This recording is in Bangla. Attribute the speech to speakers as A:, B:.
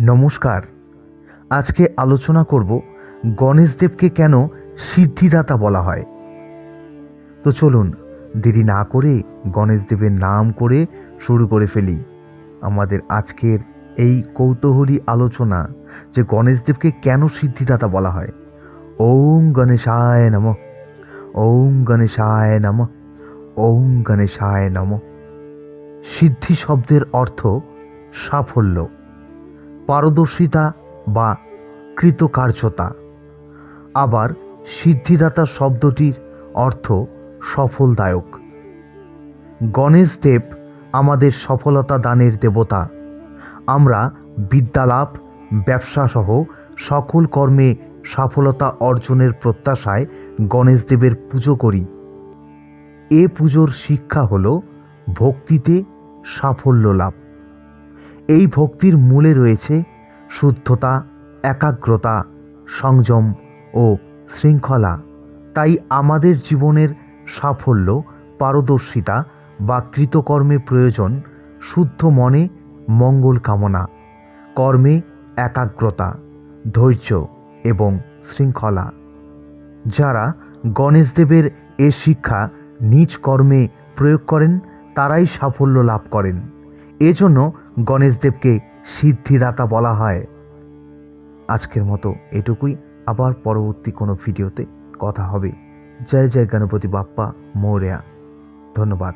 A: নমস্কার। আজকে আলোচনা করব গণেশদেবকে কেন সিদ্ধিদাতা বলা হয়। তো চলুন, দেরি না করে গণেশদেবের নাম করে শুরু করে ফেলি। আমাদের আজকের এই কৌতূহলী আলোচনা যে গণেশদেবকে কেন সিদ্ধিদাতা বলা হয়। ওম গণেশায় নম। ওম গণেশায় নম। ওম গণেশায় নম। সিদ্ধি শব্দের অর্থ সাফল্য। পারদর্শিতা বা কৃতকার্যতা। আবার সিদ্ধিদাতা শব্দটির অর্থ সফলদায়ক। গণেশদেব আমাদের সফলতা দানের দেবতা। আমরা বিদ্যালাভ, ব্যবসাসহ সকল কর্মে সফলতা অর্জনের প্রত্যাশায় গণেশদেবের পুজো করি। এ পুজোর শিক্ষা হল ভক্তিতে সাফল্য লাভ। এই ভক্তির মূলে রয়েছে শুদ্ধতা, একাগ্রতা, সংযম ও শৃঙ্খলা। তাই আমাদের জীবনের সাফল্য, পারদর্শিতা বা কৃতকর্মে প্রয়োজন শুদ্ধ মনে মঙ্গল কামনা। কর্মে একাগ্রতা, ধৈর্য এবং শৃঙ্খলা। যারা গণেশদেবের এ শিক্ষা নিজ কর্মে প্রয়োগ করেন, তারাই সাফল্য লাভ করেন। এজন্য গণেশদেবকে সিদ্ধিদাতা বলা হয়। আজকের মতো এটুকুই। আবার পরবর্তী কোনো ভিডিওতে কথা হবে। জয় জয় গণপতি বাপ্পা, মৌর্যা। ধন্যবাদ।